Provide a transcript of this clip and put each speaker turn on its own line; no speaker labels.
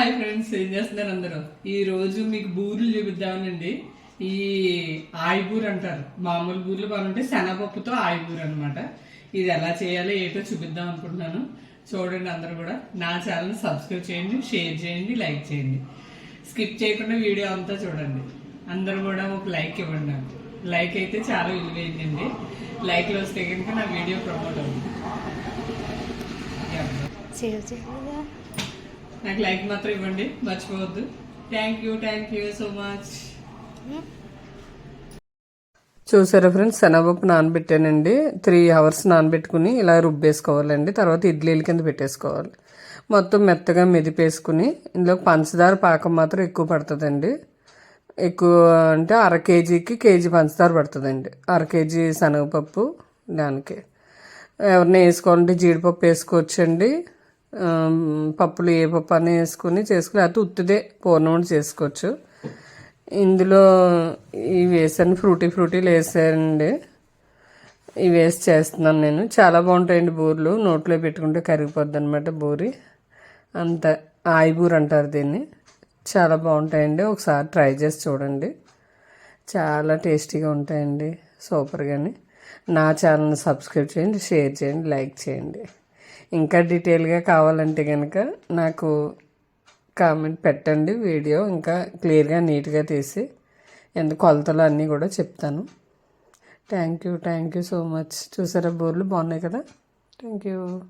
Hi friends ఏం చేస్తున్నారు అందరూ? ఈ రోజు మీకు బూర్లు చూపిద్దామనండి. ఈ ఆయిబూర్ అంటారు. మామూలు బూర్లు బాగుంటే శనగపప్పుతో ఆయిబూర్ అనమాట ఇది ఎలా చేయాలో ఏటో చూపిద్దాం అనుకుంటున్నాను. చూడండి అందరూ కూడా. నా ఛానల్ సబ్స్క్రైబ్ చేయండి షేర్ చేయండి లైక్ చేయండి. స్కిప్ చేయకుండా వీడియో అంతా చూడండి. అందరూ కూడా ఒక లైక్ ఇవ్వండి నాకు. లైక్ అయితే చాలా విలువైందండి. లైక్లు వస్తే కనుక నా వీడియో ప్రమోట్ అవుతుంది. Yeah. నాకు లైక్ మాత్రం ఇవ్వండి మర్చిపోవద్దు. Thank you thank you so much చూసారా ఫ్రెండ్స్ శనగపప్పు నానబెట్టానండి. త్రీ అవర్స్ నానబెట్టుకుని ఇలా రుబ్బేసుకోవాలండి. తర్వాత ఇడ్లీల కింద పెట్టేసుకోవాలి. మొత్తం మెత్తగా మెదిపేసుకుని ఇందులో పంచదార పాకం మాత్రం ఎక్కువ పడుతుందండి. ఎక్కువ అంటే అర కేజీకి కేజీ పంచదార పడుతుందండి. అర కేజీ శనగపప్పు దానికి. ఎవరిని వేసుకోవాలంటే జీడిపప్పు వేసుకోవచ్చండి. పప్పులు ఏ పప్పు అని వేసుకుని చేసుకుని లేకపోతే ఉత్తిదే పూర్ణం చేసుకోవచ్చు. ఇందులో ఇవి వేసాను ఫ్రూటీ ఫ్రూటీలు వేసానండి ఇవి వేసి చేస్తున్నాను నేను. చాలా బాగుంటాయండి బూరెలు. నోట్లో పెట్టుకుంటే కరిగిపోద్ది అనమాట బూరి. అంత ఆయిబూర్ అంటారు దీన్ని. చాలా బాగుంటాయండి. ఒకసారి ట్రై చేసి చూడండి. చాలా టేస్టీగా ఉంటాయండి. సూపర్గాని నా ఛానల్ని సబ్స్క్రైబ్ చేయండి షేర్ చేయండి లైక్ చేయండి. ఇంకా డీటెయిల్గా కావాలంటే కనుక నాకు కామెంట్ పెట్టండి వీడియో ఇంకా క్లియర్గా నీట్గా తీసి. ఎంత కొలతలు అన్నీ కూడా చెప్తాను. Thank you thank you so much. చూసారా బోర్లు? బాగున్నాయి కదా? Thank you.